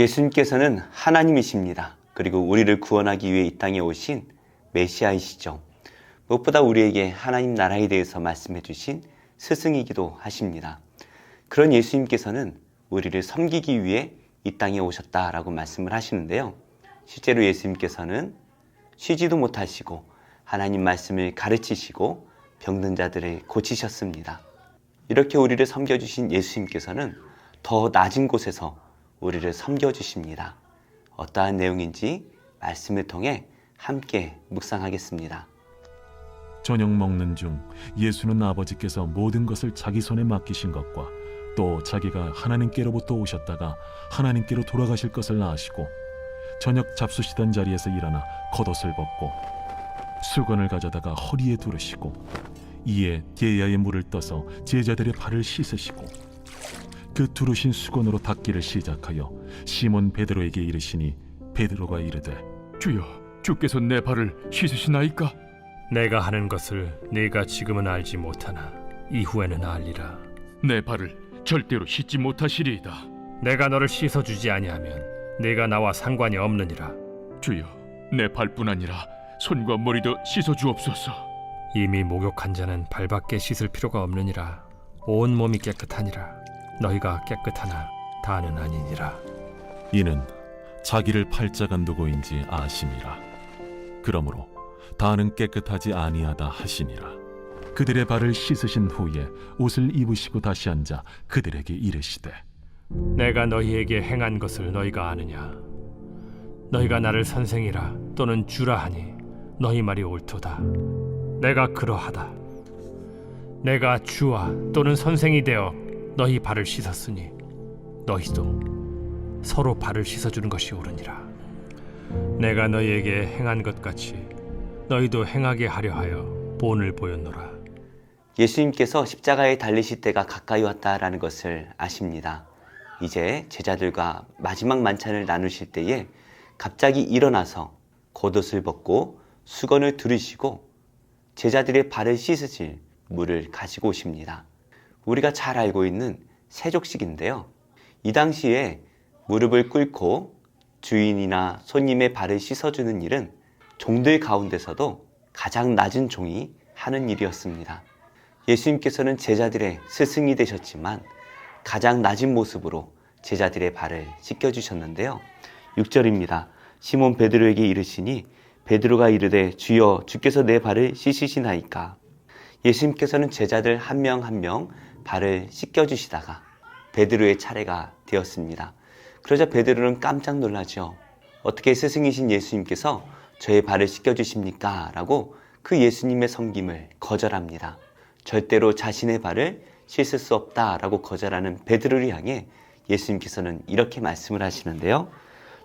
예수님께서는 하나님이십니다. 그리고 우리를 구원하기 위해 이 땅에 오신 메시아이시죠. 무엇보다 우리에게 하나님 나라에 대해서 말씀해 주신 스승이기도 하십니다. 그런 예수님께서는 우리를 섬기기 위해 이 땅에 오셨다라고 말씀을 하시는데요. 실제로 예수님께서는 쉬지도 못하시고 하나님 말씀을 가르치시고 병든 자들을 고치셨습니다. 이렇게 우리를 섬겨주신 예수님께서는 더 낮은 곳에서 우리를 섬겨주십니다. 어떠한 내용인지 말씀을 통해 함께 묵상하겠습니다. 저녁 먹는 중 예수는 아버지께서 모든 것을 자기 손에 맡기신 것과 또 자기가 하나님께로부터 오셨다가 하나님께로 돌아가실 것을 아시고 저녁 잡수시던 자리에서 일어나 겉옷을 벗고 수건을 가져다가 허리에 두르시고 이에 게야의 물을 떠서 제자들의 발을 씻으시고 그 두르신 수건으로 닦기를 시작하여 시몬 베드로에게 이르시니 베드로가 이르되 주여, 주께서 내 발을 씻으시나이까? 내가 하는 것을 네가 지금은 알지 못하나 이후에는 알리라. 내 발을 절대로 씻지 못하시리이다. 내가 너를 씻어 주지 아니하면 네가 나와 상관이 없느니라. 주여, 내 발뿐 아니라 손과 머리도 씻어 주옵소서. 이미 목욕한 자는 발밖에 씻을 필요가 없느니라. 온 몸이 깨끗하니라. 너희가 깨끗하나 다는 아니니라. 이는 자기를 팔자가 누구인지 아심이라. 그러므로 다는 깨끗하지 아니하다 하시니라. 그들의 발을 씻으신 후에 옷을 입으시고 다시 앉아 그들에게 이르시되 내가 너희에게 행한 것을 너희가 아느냐? 너희가 나를 선생이라 또는 주라 하니 너희 말이 옳도다. 내가 그러하다. 내가 주와 또는 선생이 되어 너희 발을 씻었으니 너희도 서로 발을 씻어주는 것이 옳으니라. 내가 너희에게 행한 것 같이 너희도 행하게 하려 하여 본을 보였노라. 예수님께서 십자가에 달리실 때가 가까이 왔다라는 것을 아십니다. 이제 제자들과 마지막 만찬을 나누실 때에 갑자기 일어나서 겉옷을 벗고 수건을 두르시고 제자들의 발을 씻으실 물을 가지고 오십니다. 우리가 잘 알고 있는 세족식인데요. 이 당시에 무릎을 꿇고 주인이나 손님의 발을 씻어주는 일은 종들 가운데서도 가장 낮은 종이 하는 일이었습니다. 예수님께서는 제자들의 스승이 되셨지만 가장 낮은 모습으로 제자들의 발을 씻겨주셨는데요. 6절입니다. 시몬 베드로에게 이르시니 베드로가 이르되 주여 주께서 내 발을 씻으시나이까. 예수님께서는 제자들 한 명 한명 발을 씻겨주시다가 베드로의 차례가 되었습니다. 그러자 베드로는 깜짝 놀라죠. 어떻게 스승이신 예수님께서 저의 발을 씻겨주십니까? 라고 그 예수님의 섬김을 거절합니다. 절대로 자신의 발을 씻을 수 없다라고 거절하는 베드로를 향해 예수님께서는 이렇게 말씀을 하시는데요.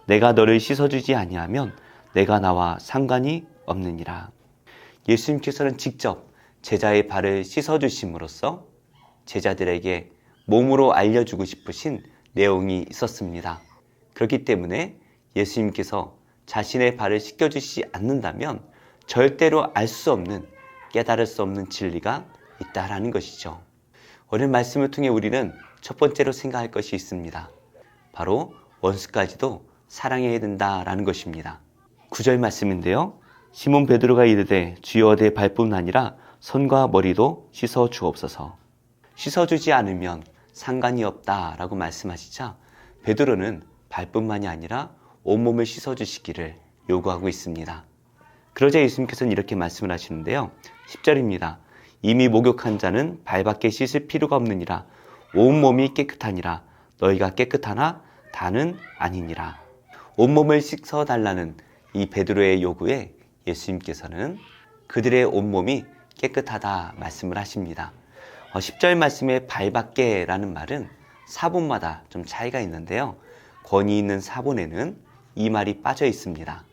내가 너를 씻어주지 아니하면 내가 나와 상관이 없느니라. 예수님께서는 직접 제자의 발을 씻어주심으로써 제자들에게 몸으로 알려주고 싶으신 내용이 있었습니다. 그렇기 때문에 예수님께서 자신의 발을 씻겨주시지 않는다면 절대로 알 수 없는 깨달을 수 없는 진리가 있다라는 것이죠. 오늘 말씀을 통해 우리는 첫 번째로 생각할 것이 있습니다. 바로 원수까지도 사랑해야 된다라는 것입니다. 구절 말씀인데요. 시몬 베드로가 이르되 주여 내 발뿐 아니라 손과 머리도 씻어 주옵소서. 씻어 주지 않으면 상관이 없다라고 말씀하시자 베드로는 발뿐만이 아니라 온몸을 씻어 주시기를 요구하고 있습니다. 그러자 예수님께서는 이렇게 말씀을 하시는데요. 10절입니다. 이미 목욕한 자는 발밖에 씻을 필요가 없느니라 온몸이 깨끗하니라 너희가 깨끗하나 다는 아니니라 온몸을 씻어 달라는 이 베드로의 요구에 예수님께서는 그들의 온몸이 깨끗하다 말씀을 하십니다. 10절 말씀에 발밖에라는 말은 사본마다 좀 차이가 있는데요. 권위 있는 사본에는 이 말이 빠져 있습니다.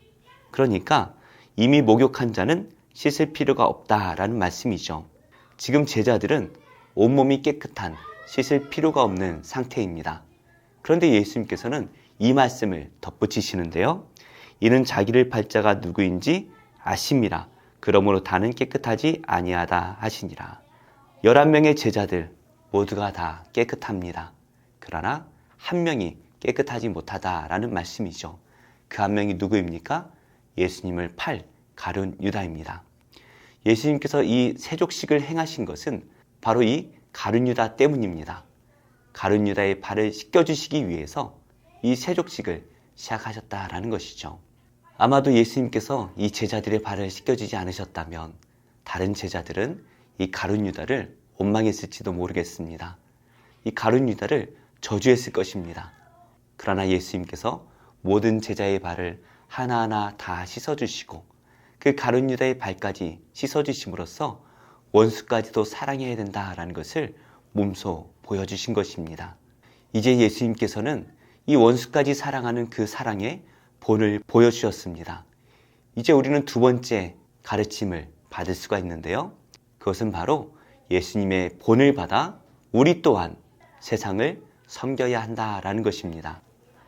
그러니까 이미 목욕한 자는 씻을 필요가 없다라는 말씀이죠. 지금 제자들은 온몸이 깨끗한 씻을 필요가 없는 상태입니다. 그런데 예수님께서는 이 말씀을 덧붙이시는데요. 이는 자기를 팔자가 누구인지 아심이라. 그러므로 다는 깨끗하지 아니하다 하시니라. 11명의 제자들 모두가 다 깨끗합니다. 그러나 한 명이 깨끗하지 못하다라는 말씀이죠. 그 한 명이 누구입니까? 예수님을 팔 가룟 유다입니다. 예수님께서 이 세족식을 행하신 것은 바로 이 가룟 유다 때문입니다. 가룟 유다의 발을 씻겨 주시기 위해서 이 세족식을 시작하셨다라는 것이죠. 아마도 예수님께서 이 제자들의 발을 씻겨주지 않으셨다면 다른 제자들은 이 가룟 유다를 원망했을지도 모르겠습니다. 이 가룟 유다를 저주했을 것입니다. 그러나 예수님께서 모든 제자의 발을 하나하나 다 씻어주시고 그 가룟 유다의 발까지 씻어주심으로써 원수까지도 사랑해야 된다라는 것을 몸소 보여주신 것입니다. 이제 예수님께서는 이 원수까지 사랑하는 그 사랑의 본을 보여주셨습니다. 이제 우리는 두 번째 가르침을 받을 수가 있는데요. 그것은 바로 예수님의 본을 받아 우리 또한 세상을 섬겨야 한다라는 것입니다.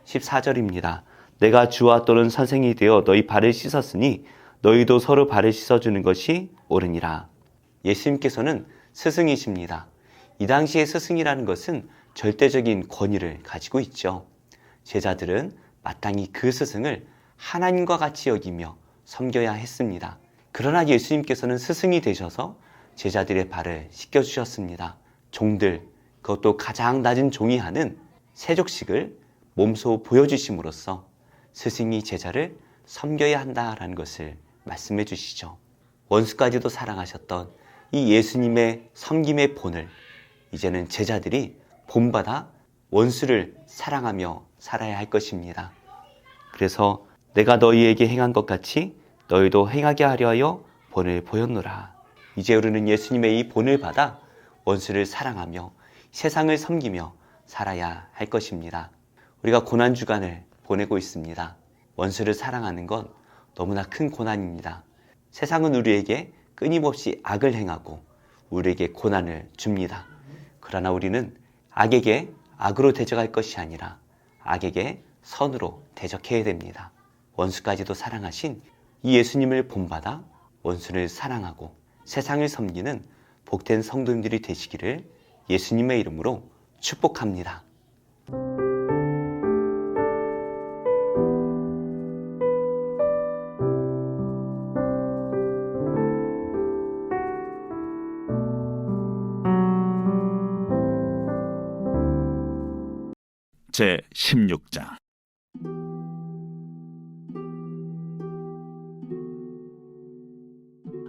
14절입니다. 내가 주와 또는 선생이 되어 너희 발을 씻었으니 너희도 서로 발을 씻어주는 것이 옳으니라. 예수님께서는 스승이십니다. 이 당시의 스승이라는 것은 절대적인 권위를 가지고 있죠. 제자들은 마땅히 그 스승을 하나님과 같이 여기며 섬겨야 했습니다. 그러나 예수님께서는 스승이 되셔서 제자들의 발을 씻겨주셨습니다. 종들, 그것도 가장 낮은 종이 하는 세족식을 몸소 보여주심으로써 스승이 제자를 섬겨야 한다라는 것을 말씀해 주시죠. 원수까지도 사랑하셨던 이 예수님의 섬김의 본을 이제는 제자들이 본받아 원수를 사랑하며 살아야 할 것입니다. 그래서 내가 너희에게 행한 것 같이 너희도 행하게 하려 하여 본을 보였노라. 이제 우리는 예수님의 이 본을 받아 원수를 사랑하며 세상을 섬기며 살아야 할 것입니다. 우리가 고난 주간을 보내고 있습니다. 원수를 사랑하는 건 너무나 큰 고난입니다. 세상은 우리에게 끊임없이 악을 행하고 우리에게 고난을 줍니다. 그러나 우리는 악에게 악으로 대적할 것이 아니라 악에게 선으로 대적해야 됩니다. 원수까지도 사랑하신 이 예수님을 본받아 원수를 사랑하고 세상을 섬기는 복된 성도님들이 되시기를 예수님의 이름으로 축복합니다. 제 16장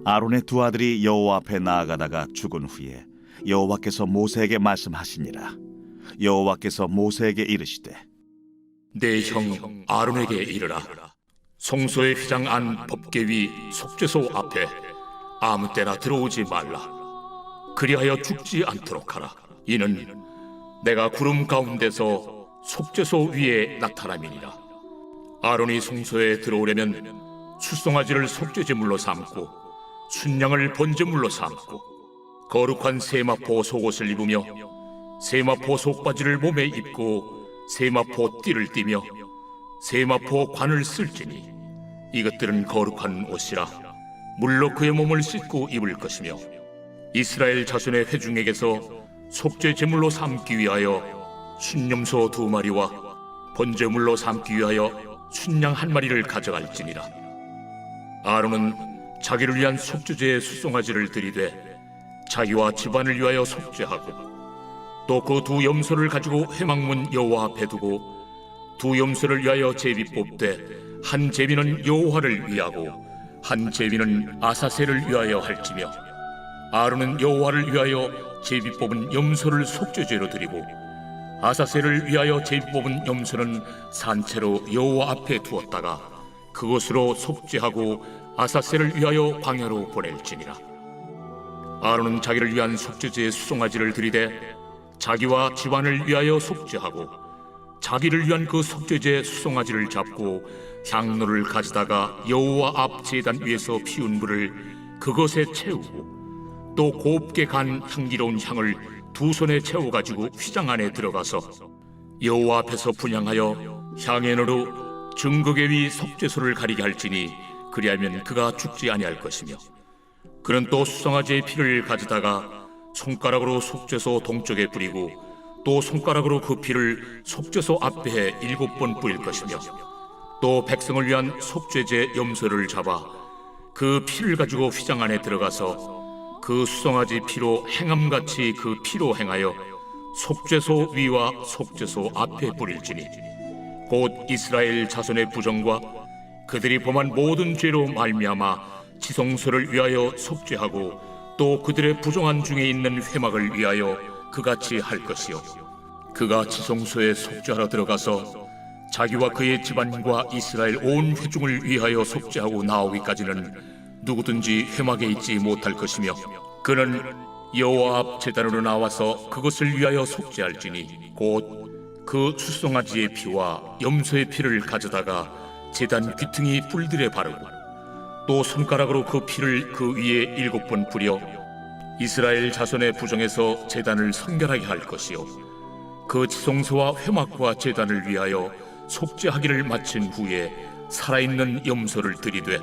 아론의 두 아들이 여호와 앞에 나아가다가 죽은 후에 여호와께서 모세에게 말씀하시니라. 여호와께서 모세에게 이르시되 내형 아론에게 이르라. 성소의 휘장 안 법궤 위 속죄소 앞에 아무 때나 들어오지 말라. 그리하여 죽지 않도록 하라. 이는 내가 구름 가운데서 속죄소 위에 나타남이니라. 아론이 성소에 들어오려면 수송아지를 속죄제물로 삼고 순양을 번제물로 삼고 거룩한 세마포 속옷을 입으며 세마포 속바지를 몸에 입고 세마포 띠를 띠며 세마포 관을 쓸지니 이것들은 거룩한 옷이라 물로 그의 몸을 씻고 입을 것이며 이스라엘 자손의 회중에게서 속죄 제물로 삼기 위하여 순념소 두 마리와 번제물로 삼기 위하여 순양 한 마리를 가져갈지니라. 아론은 자기를 위한 속죄제의 수송아지를 들이되 자기와 집안을 위하여 속죄하고 또 그 두 염소를 가지고 회막문 여호와 앞에 두고 두 염소를 위하여 제비 뽑되 한 제비는 여호와를 위하고 한 제비는 아사셀을 위하여 할지며 아론은 여호와를 위하여 제비 뽑은 염소를 속죄제로 드리고 아사셀을 위하여 제비 뽑은 염소는 산채로 여호와 앞에 두었다가 그것으로 속죄하고 아사셀을 위하여 광야로 보낼지니라. 아론은 자기를 위한 속죄제의 수송아지를 들이되 자기와 집안을 위하여 속죄하고 자기를 위한 그 속죄제 수송아지를 잡고 향로를 가지다가 여호와 앞 제단 위에서 피운 불을 그것에 채우고 또 곱게 간 향기로운 향을 두 손에 채워 가지고 휘장 안에 들어가서 여호와 앞에서 분양하여 향연으로 증거계 위 속죄소를 가리게 할지니 그리하면 그가 죽지 아니할 것이며 그는 또 수송아지의 피를 가져다가 손가락으로 속죄소 동쪽에 뿌리고 또 손가락으로 그 피를 속죄소 앞에 일곱 번 뿌릴 것이며 또 백성을 위한 속죄제 염소를 잡아 그 피를 가지고 휘장 안에 들어가서 그 수송아지 피로 행함같이 그 피로 행하여 속죄소 위와 속죄소 앞에 뿌릴지니 곧 이스라엘 자손의 부정과 그들이 범한 모든 죄로 말미암아 지성소를 위하여 속죄하고 또 그들의 부정한 중에 있는 회막을 위하여 그같이 할 것이요. 그가 지성소에 속죄하러 들어가서 자기와 그의 집안과 이스라엘 온 회중을 위하여 속죄하고 나오기까지는 누구든지 회막에 있지 못할 것이며 그는 여호와 앞 제단으로 나와서 그것을 위하여 속죄할지니 곧 그 수송아지의 피와 염소의 피를 가져다가 제단 귀퉁이 뿔들에 바르고 또 손가락으로 그 피를 그 위에 일곱 번 뿌려 이스라엘 자손의 부정에서 제단을 성결하게 할 것이요. 그 지성소와 회막과 제단을 위하여 속죄하기를 마친 후에 살아있는 염소를 들이되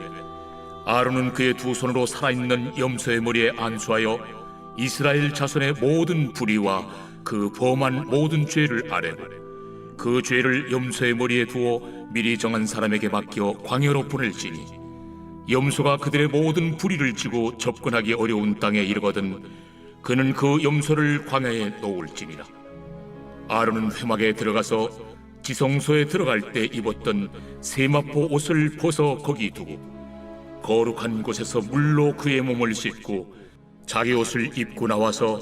아론은 그의 두 손으로 살아있는 염소의 머리에 안수하여 이스라엘 자손의 모든 불의와 그 범한 모든 죄를 아뢰고 그 죄를 염소의 머리에 두어 미리 정한 사람에게 맡겨 광야로 보낼지니 염소가 그들의 모든 불의를 지고 접근하기 어려운 땅에 이르거든 그는 그 염소를 광야에 놓을지니라. 아론은 회막에 들어가서 지성소에 들어갈 때 입었던 세마포 옷을 벗어 거기 두고 거룩한 곳에서 물로 그의 몸을 씻고 자기 옷을 입고 나와서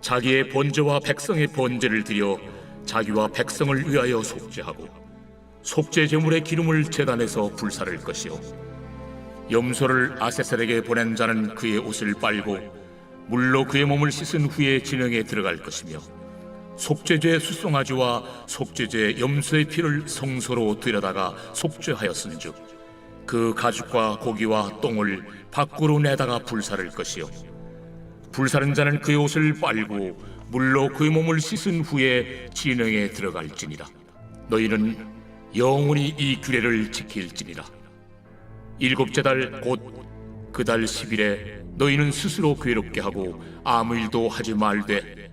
자기의 번제와 백성의 번제를 드려 자기와 백성을 위하여 속죄하고 속죄 제물의 기름을 제단에서 불사를 것이요. 염소를 아세셀에게 보낸 자는 그의 옷을 빨고 물로 그의 몸을 씻은 후에 진영에 들어갈 것이며 속죄제 수송아지와 속죄제 염소의 피를 성소로 들여다가 속죄하였은즉 그 가죽과 고기와 똥을 밖으로 내다가 불사를 것이요. 불사른 자는 그의 옷을 빨고 물로 그의 몸을 씻은 후에 진영에 들어갈지니라. 너희는 영원히 이 규례를 지킬지니라. 일곱째 달 곧 그 달 10일에 너희는 스스로 괴롭게 하고 아무 일도 하지 말되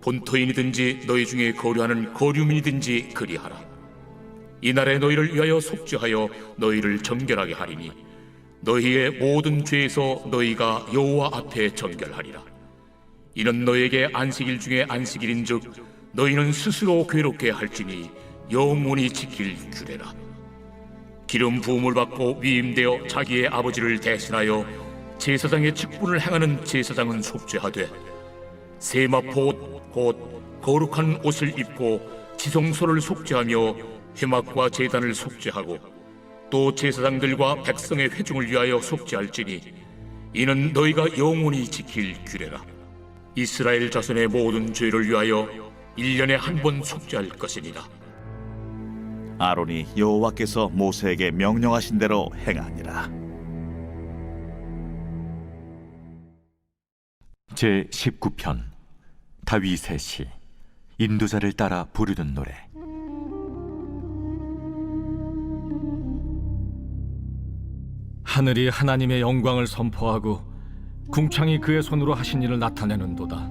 본토인이든지 너희 중에 거류하는 거류민이든지 그리하라. 이날에 너희를 위하여 속죄하여 너희를 정결하게 하리니 너희의 모든 죄에서 너희가 여호와 앞에 정결하리라 이는 너희에게 안식일 중에 안식일인즉 너희는 스스로 괴롭게 할지니 영원히 지킬 규례라. 기름 부음을 받고 위임되어 자기의 아버지를 대신하여 제사장의 직분을 행하는 제사장은 속죄하되 세마포 곧 거룩한 옷을 입고 지성소를 속죄하며 회막과 제단을 속죄하고 또 제사장들과 백성의 회중을 위하여 속죄할지니 이는 너희가 영원히 지킬 규례라 이스라엘 자손의 모든 죄를 위하여 일년에 한 번 속죄할 것이니라 아론이 여호와께서 모세에게 명령하신 대로 행하니라. 제 19편 다윗의 시 인도자를 따라 부르는 노래 하늘이 하나님의 영광을 선포하고 궁창이 그의 손으로 하신 일을 나타내는도다.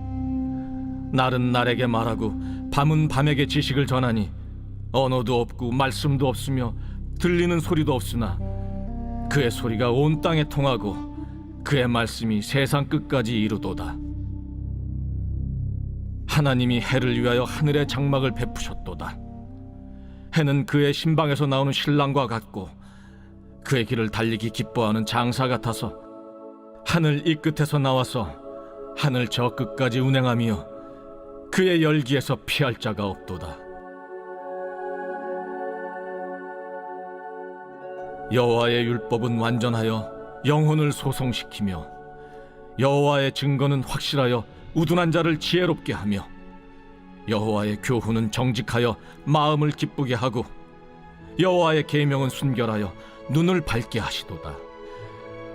날은 날에게 말하고 밤은 밤에게 지식을 전하니 언어도 없고 말씀도 없으며 들리는 소리도 없으나 그의 소리가 온 땅에 통하고 그의 말씀이 세상 끝까지 이루도다. 하나님이 해를 위하여 하늘의 장막을 베푸셨도다. 해는 그의 신방에서 나오는 신랑과 같고 그의 길을 달리기 기뻐하는 장사 같아서 하늘 이 끝에서 나와서 하늘 저 끝까지 운행하며 그의 열기에서 피할 자가 없도다. 여호와의 율법은 완전하여 영혼을 소성시키며 여호와의 증거는 확실하여 우둔한 자를 지혜롭게 하며 여호와의 교훈은 정직하여 마음을 기쁘게 하고 여호와의 계명은 순결하여 눈을 밝게 하시도다.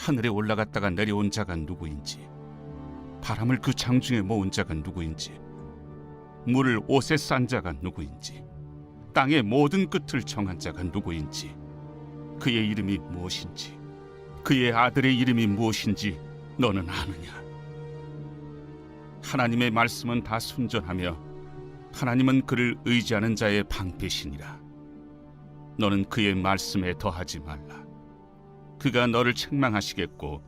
하늘에 올라갔다가 내려온 자가 누구인지 바람을 그 장중에 모은 자가 누구인지 물을 옷에 싼 자가 누구인지 땅의 모든 끝을 정한 자가 누구인지 그의 이름이 무엇인지 그의 아들의 이름이 무엇인지 너는 아느냐? 하나님의 말씀은 다 순전하며 하나님은 그를 의지하는 자의 방패시니라. 너는 그의 말씀에 더하지 말라. 그가 너를 책망하시겠고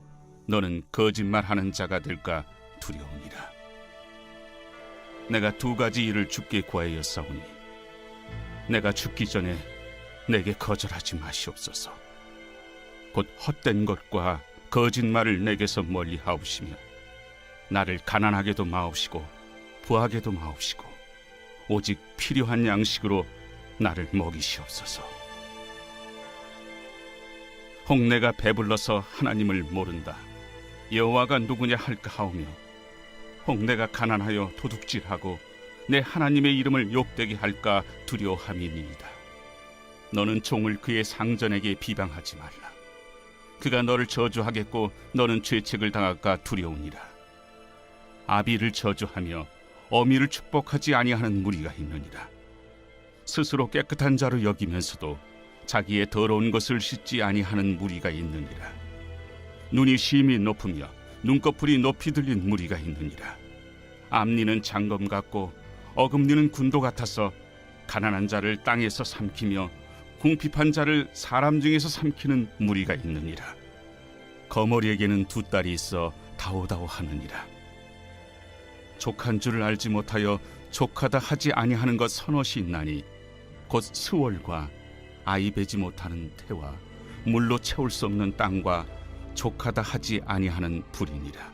너는 거짓말하는 자가 될까 두려우니라. 내가 두 가지 일을 주께 구하였사오니 내가 죽기 전에 내게 거절하지 마시옵소서. 곧 헛된 것과 거짓말을 내게서 멀리 하옵시며 나를 가난하게도 마옵시고 부하게도 마옵시고 오직 필요한 양식으로 나를 먹이시옵소서. 혹 내가 배불러서 하나님을 모른다. 여호와가 누구냐 할까 하오며 혹 내가 가난하여 도둑질하고 내 하나님의 이름을 욕되게 할까 두려워함이니이다. 너는 종을 그의 상전에게 비방하지 말라. 그가 너를 저주하겠고 너는 죄책을 당할까 두려우니라. 아비를 저주하며 어미를 축복하지 아니하는 무리가 있느니라. 스스로 깨끗한 자로 여기면서도 자기의 더러운 것을 씻지 아니하는 무리가 있느니라. 눈이 심히 높으며 눈꺼풀이 높이 들린 무리가 있느니라. 앞니는 장검 같고 어금니는 군도 같아서 가난한 자를 땅에서 삼키며 궁핍한 자를 사람 중에서 삼키는 무리가 있느니라. 거머리에게는 두 딸이 있어 다오다오 하느니라. 족한 줄을 알지 못하여 족하다 하지 아니하는 것 서너시 있나니 곧 스월과 아이 베지 못하는 태와 물로 채울 수 없는 땅과 족하다 하지 아니하는 불이니라.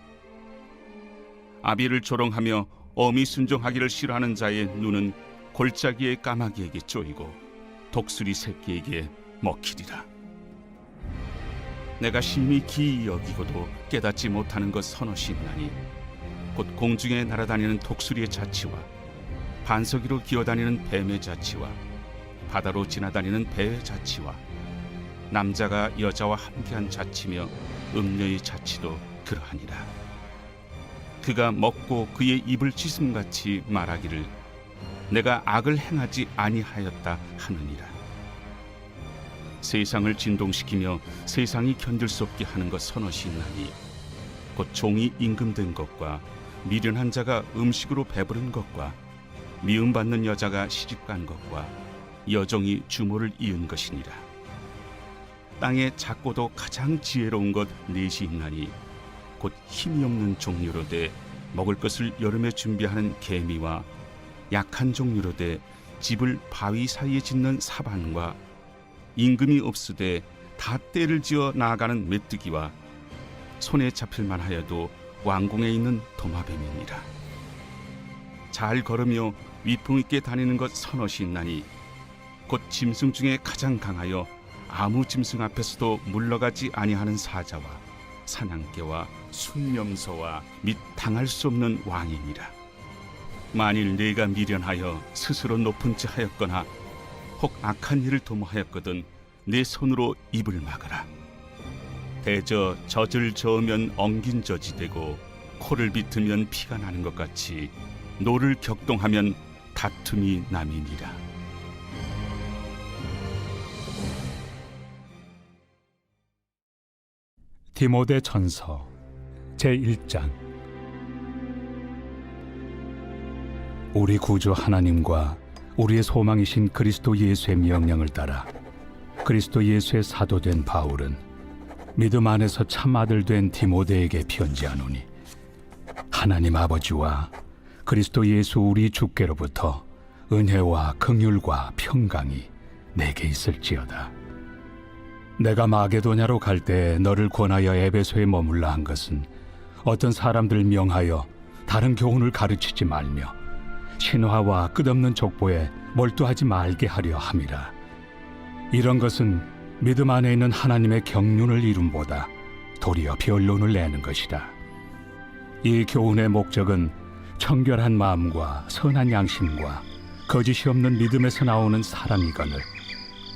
아비를 조롱하며 어미 순종하기를 싫어하는 자의 눈은 골짜기의 까마귀에게 쪼이고 독수리 새끼에게 먹히리라. 내가 심히 기이 여기고도 깨닫지 못하는 것 있나니 곧 공중에 날아다니는 독수리의 자치와 반석이로 기어다니는 뱀의 자치와 바다로 지나다니는 배의 자치와 남자가 여자와 함께한 자치며 음녀의 자치도 그러하니라. 그가 먹고 그의 입을 찢음같이 말하기를 내가 악을 행하지 아니하였다 하느니라. 세상을 진동시키며 세상이 견딜 수 없게 하는 것 서너시 있나니 곧 종이 임금된 것과 미련한 자가 음식으로 배부른 것과 미움받는 여자가 시집간 것과 여종이 주모를 이은 것이니라. 땅에 작고도 가장 지혜로운 것 넷이 있나니 곧 힘이 없는 종류로 돼 먹을 것을 여름에 준비하는 개미와 약한 종류로 돼 집을 바위 사이에 짓는 사반과 임금이 없으되 다 때를 지어 나아가는 메뚜기와 손에 잡힐만 하여도 왕궁에 있는 도마뱀이니라. 잘 걸으며 위풍 있게 다니는 것 서너시 있나니 곧 짐승 중에 가장 강하여 아무 짐승 앞에서도 물러가지 아니하는 사자와 사냥개와 순명서와 및 당할 수 없는 왕이니라. 만일 네가 미련하여 스스로 높은 지 하였거나 혹 악한 일을 도모하였거든 내 손으로 입을 막아라. 대저 젖을 저으면 엉긴 젖이 되고 코를 비트면 피가 나는 것 같이 노를 격동하면 다툼이 남이니라. 디모데 전서 제1장 우리 구주 하나님과 우리의 소망이신 그리스도 예수의 명령을 따라 그리스도 예수의 사도된 바울은 믿음 안에서 참 아들 된 디모데에게 편지하노니 하나님 아버지와 그리스도 예수 우리 주께로부터 은혜와 긍휼과 평강이 내게 있을지어다. 내가 마게도냐로 갈 때 너를 권하여 에베소에 머물라 한 것은 어떤 사람들 명하여 다른 교훈을 가르치지 말며 신화와 끝없는 족보에 몰두하지 말게 하려 함이라. 이런 것은 믿음 안에 있는 하나님의 경륜을 이룸보다 도리어 변론을 내는 것이다. 이 교훈의 목적은 청결한 마음과 선한 양심과 거짓이 없는 믿음에서 나오는 사랑이거늘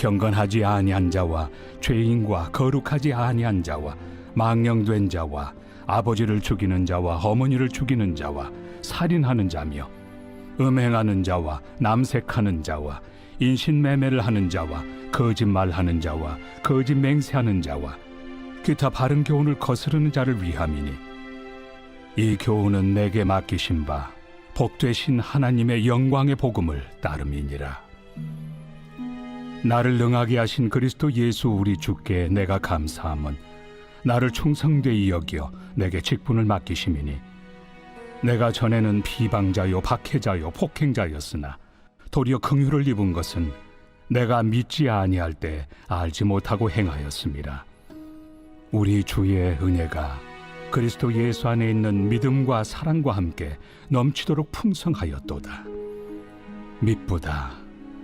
경건하지 아니한 자와 죄인과 거룩하지 아니한 자와 망령된 자와 아버지를 죽이는 자와 어머니를 죽이는 자와 살인하는 자며 음행하는 자와 남색하는 자와 인신매매를 하는 자와 거짓말하는 자와 거짓 맹세하는 자와 기타 바른 교훈을 거스르는 자를 위함이니 이 교훈은 내게 맡기신 바 복되신 하나님의 영광의 복음을 따름이니라. 나를 능하게 하신 그리스도 예수 우리 주께 내가 감사함은 나를 충성되이 여겨 내게 직분을 맡기심이니 내가 전에는 비방자요 박해자요 폭행자였으나 도리어 긍휼을 입은 것은 내가 믿지 아니할 때 알지 못하고 행하였습니다. 우리 주의 은혜가 그리스도 예수 안에 있는 믿음과 사랑과 함께 넘치도록 풍성하였도다. 믿보다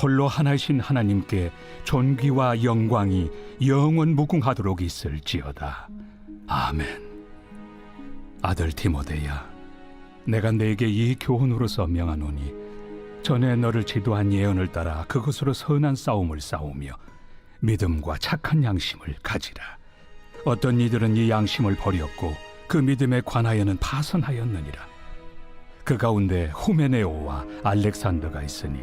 홀로 하나신 하나님께 존귀와 영광이 영원 무궁하도록 있을지어다. 아멘. 아들 디모데야, 내가 내게 이 교훈으로서 명하노니 전에 너를 지도한 예언을 따라 그것으로 선한 싸움을 싸우며 믿음과 착한 양심을 가지라. 어떤 이들은 이 양심을 버렸고 그 믿음에 관하여는 파선하였느니라. 그 가운데 후메네오와 알렉산더가 있으니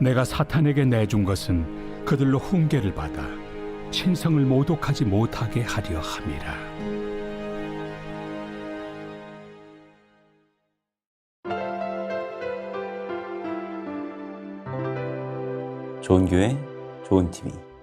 내가 사탄에게 내준 것은 그들로 훈계를 받아 신성을 모독하지 못하게 하려 함이라. 좋은 교회, 좋은 TV.